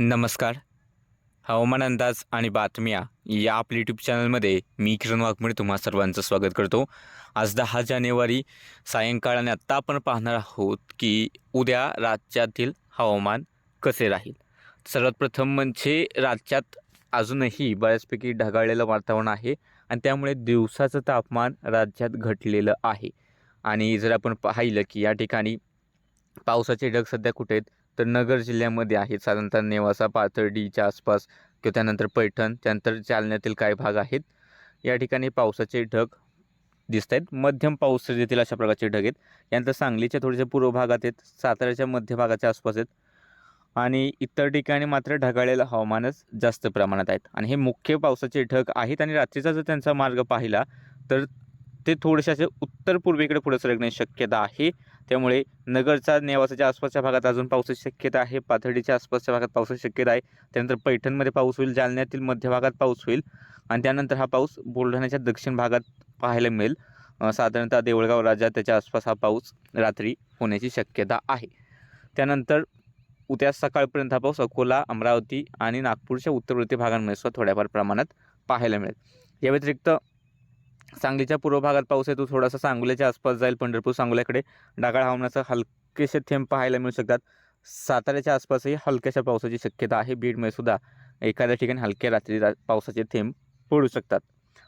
नमस्कार. हवामान अंदाज आणि बातम्या या आपल्या यूट्यूब चॅनलमध्ये मी किरण वाघमोडे तुम्हा सर्वांचं स्वागत करतो. आज दहा जानेवारी सायंकाळाने आत्ता आपण पाहणार आहोत की उद्या राज्यातील हवामान कसे राहील? सर्वात प्रथम म्हणजे राज्यात अजूनही बऱ्याचपैकी ढगाळलेलं वातावरण आहे आणि त्यामुळे दिवसाचं तापमान राज्यात घटलेलं आहे. आणि जर आपण पाहिलं की या ठिकाणी पावसाचे ढग सध्या कुठे आहेत? तर नगर जिल्ह्यामध्ये आहेत. साधारणतः नेवासा पाथर्डीच्या आसपास किंवा त्यानंतर पैठण त्यानंतर जालन्यातील काही भाग आहेत. या ठिकाणी पावसाचे ढग दिसत आहेत. मध्यम पाऊस येतील अशा प्रकारचे ढग आहेत. यानंतर सांगलीच्या थोडेसे पूर्व भागात आहेत. साताऱ्याच्या मध्य भागाच्या आसपास आहेत. आणि इतर ठिकाणी मात्र ढगाळलेलं हवामानच जास्त प्रमाणात आहेत. आणि हे मुख्य पावसाचे ढग आहेत. आणि रात्रीचा जर त्यांचा मार्ग पाहिला तर ते थोडेसे असे उत्तर पूर्वेकडे पुढे सरकण्याची शक्यता आहे. त्यामुळे नगरचा नेवासाच्या आसपासच्या भागात अजून पावसाची शक्यता आहे. पाथर्डीच्या आसपासच्या भागात पावसाची शक्यता आहे. त्यानंतर पैठणमध्ये पाऊस होईल जालन्यातील मध्य भागात पाऊस होईल आणि त्यानंतर हा पाऊस बुलढाण्याच्या दक्षिण भागात पाहायला मिळेल. साधारणतः देवळगाव राजा त्याच्या आसपास हा पाऊस रात्री होण्याची शक्यता आहे. त्यानंतर उद्या सकाळपर्यंत हा पाऊस अकोला अमरावती आणि नागपूरच्या उत्तरवर्ती भागांमध्ये सुद्धा थोड्याफार प्रमाणात पाहायला मिळेल. या व्यतिरिक्त सांगलीच्या पूर्व भागात पाऊस आहे तो थोडासा सांगोल्याच्या आसपास जाईल पंढरपूर सांगोल्याकडे ढगाळ हवामानाचा हलकेसे थेंब पाहायला मिळू शकतात. साताऱ्याच्या आसपासही हलक्याशा पावसाची शक्यता आहे. बीडमध्ये सुद्धा एखाद्या ठिकाणी हलक्या रात्री रा पावसाचे थेंब पडू शकतात.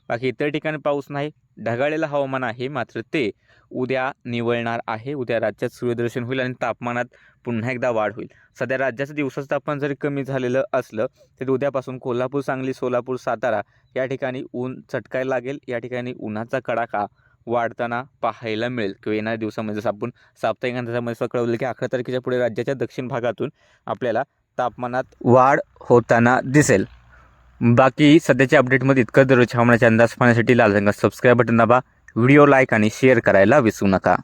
बाकी इतर ठिकाणी पाऊस नाही. ढगाळलेलं हवामान आहे मात्र ते उद्या निवळणार आहे. उद्या राज्यात सूर्यदर्शन होईल आणि तापमानात पुन्हा एकदा वाढ होईल. सध्या राज्याचं दिवसाचं तापमान जरी कमी झालेलं असलं तरी उद्यापासून कोल्हापूर सांगली सोलापूर सातारा या ठिकाणी ऊन चटकायला लागेल. या ठिकाणी उन्हाचा कडाका वाढताना पाहायला मिळेल. किंवा येणाऱ्या दिवसामध्ये जसं आपण साप्ताहिक अंदाजामध्ये कळवलं की अकरा तारखेच्या पुढे राज्याच्या दक्षिण भागातून आपल्याला तापमानात वाढ होताना दिसेल. बाकी सध्याच्या अपडेटमध्ये इतकं दररोज हवामानाचे अंदाज पाहण्यासाठी लाल रंगात सबस्क्राईब बटन दाबा. व्हिडिओ लाईक आणि शेअर करायला विसरू नका.